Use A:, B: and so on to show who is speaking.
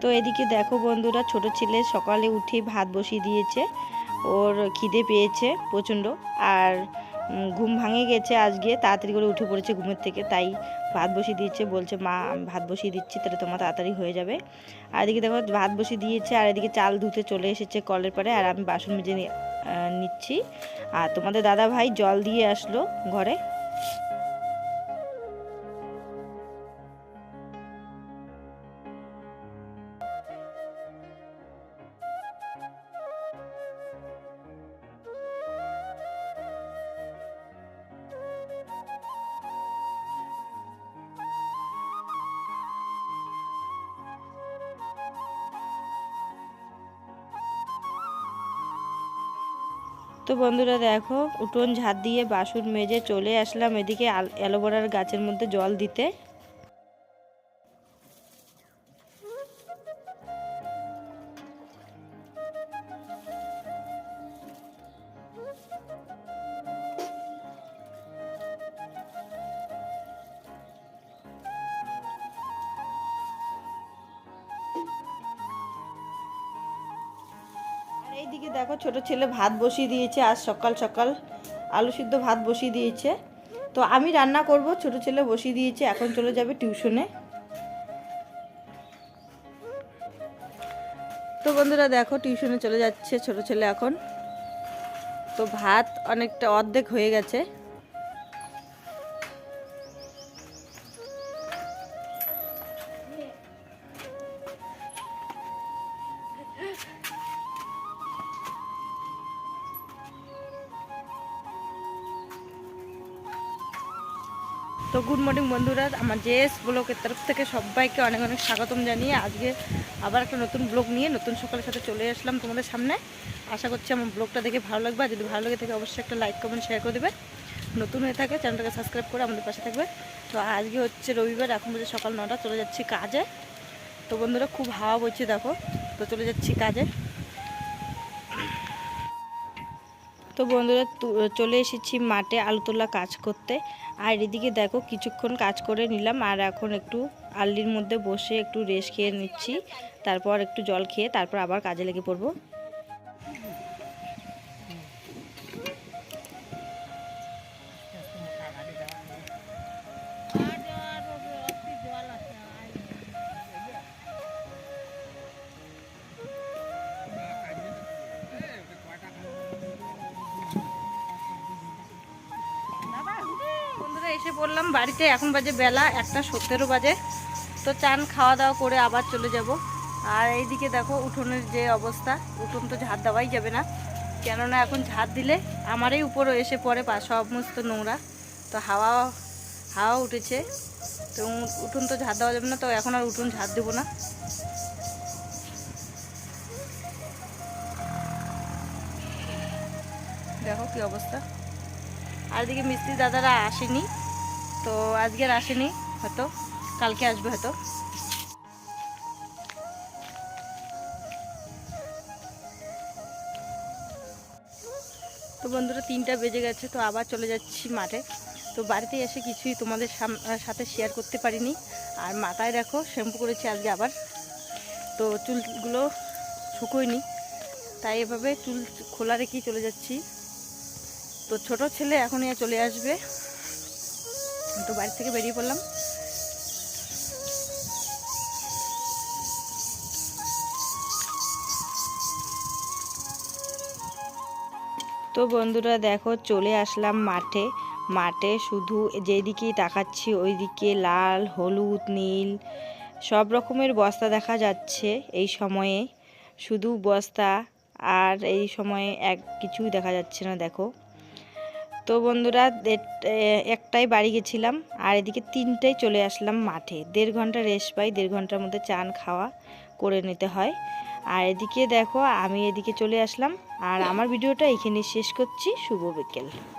A: তো এদিকে দেখো বন্ধুরা, ছোট ছেলে সকালে উঠে ভাত বসিয়ে দিয়েছে। ওর খিদে পেয়েছে প্রচণ্ড, আর ঘুম ভাঙে গেছে আজকে, তাড়াতাড়ি করে উঠে পড়েছে ঘুমের থেকে, তাই ভাত বসিয়ে দিয়েছে, বলছে, মা ভাত বসিয়ে দিচ্ছি, তাহলে তোমার তাড়াতাড়ি হয়ে যাবে। আর এদিকে দেখো ভাত বসিয়ে দিয়েছে, আর এদিকে চাল ধুতে চলে এসেছে কলের পরে আর আমি বাসন মেজে নিচ্ছি। আর তোমাদের দাদা ভাই জল দিয়ে আসলো ঘরে। তো বন্ধুরা দেখো, উঠোন ঝাঁট দিয়ে বাসুর মেজে চলে আসলাম এদিকে অ্যালোভেরার গাছের মধ্যে জল দিতে। এইদিকে দেখো ছোট ছেলে ভাত বসিয়ে দিয়েছে, আজ সকাল সকাল আলু সিদ্ধ ভাত বসিয়ে দিয়েছে। তো আমি রান্না করব, ছোট ছেলে বসিয়ে দিয়েছে, এখন চলে যাবে টিউশনে। তো বন্ধুরা দেখো, টিউশনে চলে যাচ্ছে ছোট ছেলে এখন। তো ভাত অনেকটা অর্ধেক হয়ে গেছে। তো গুড মর্নিং বন্ধুরা, আমার জেএস ব্লগের তরফ থেকে সবাইকে অনেক অনেক স্বাগতম জানিয়ে আজকে আবার একটা নতুন ব্লগ নিয়ে নতুন সকালের সাথে চলে আসলাম তোমাদের সামনে। আশা করছি আমার ব্লগটা দেখে ভালো লাগবে, আর যদি ভালো লাগে থাকে অবশ্যই একটা লাইক কমেন্ট শেয়ার করে দেবে। নতুন হয়ে থাকে চ্যানেলটাকে সাবস্ক্রাইব করে আমাদের পাশে থাকবে। তো আজকে হচ্ছে রবিবার, এখন বাজে সকাল নটা, চলে যাচ্ছি কাজে। তো বন্ধুরা, খুব হাওয়া বইছে দেখো, তো চলে যাচ্ছি কাজে। তো বন্ধুরা চলে এসেছি মাঠে আলু তোলা কাজ করতে। আর এদিকে দেখো কিছুক্ষণ কাজ করে নিলাম, আর এখন একটু আল্লির মধ্যে বসে একটু রেস্ট খেয়ে নিচ্ছি, তারপর একটু জল খেয়ে তারপর আবার কাজে লেগে পড়ব। পড়লাম বাড়িতে এখন বাজে বেলা, একটা সতেরো বাজে। তো চান খাওয়া দাওয়া করে আবার চলে যাব। আর এইদিকে দেখো, উঠোনের যে অবস্থা, উঠোন তো ঝাড় দেওয়াই যাবে না। কেননা এখন ঝাড় দিলে আমারই উপরও এসে পড়ে পা, সমস্ত নোংরা। তো হাওয়া হাওয়া উঠেছে। তো উঠোন তো ঝাড় দেওয়া যাবে না, তো এখন আর উঠোন ঝাড় দেবো না। দেখো কি অবস্থা। আর এদিকে মিস্ত্রি দাদারা আসেনি। তো আজকে আর আসেনি, হয়তো। কালকে আসবে হয়তো। তো বন্ধুরা, তিনটা বেজে গেছে, তো আবার চলে যাচ্ছি মাঠে। তো বাড়িতে এসে কিছুই তোমাদের সাথে শেয়ার করতে পারিনি। আর মাথায় দেখো, শ্যাম্পু করেছি আজকে আবার। তো চুলগুলো শুকোয়নি। তাই এভাবে চুল খোলা রেখেই চলে যাচ্ছি। তো ছোট ছেলে এখনই চলে আসবে। তো বাড়ি থেকে বেরিয়ে পড়লাম। তো বন্ধুরা দেখো, চলে আসলাম মাঠে। মাঠে শুধু যেদিকেই তাকাচ্ছি, ওইদিকে লাল, হলুদ, নীল, সব রকমের বস্তা দেখা যাচ্ছে এই সময়ে। শুধু বস্তা আর এই সময়ে এক কিছুই দেখা যাচ্ছে না, দেখো। তো বন্ধুরা একটাই বাড়ি গেছিলাম আর এদিকে তিনটাই চলে আসলাম মাঠে। দেড় ঘণ্টা রেস্ট পাই, দেড় ঘণ্টার মধ্যে চান, খাওয়া করে নিতে হয়। আর এদিকে দেখো, আমি এদিকে চলে আসলাম। আর আমার ভিডিওটা এখানে শেষ করছি। শুভ বিকেল।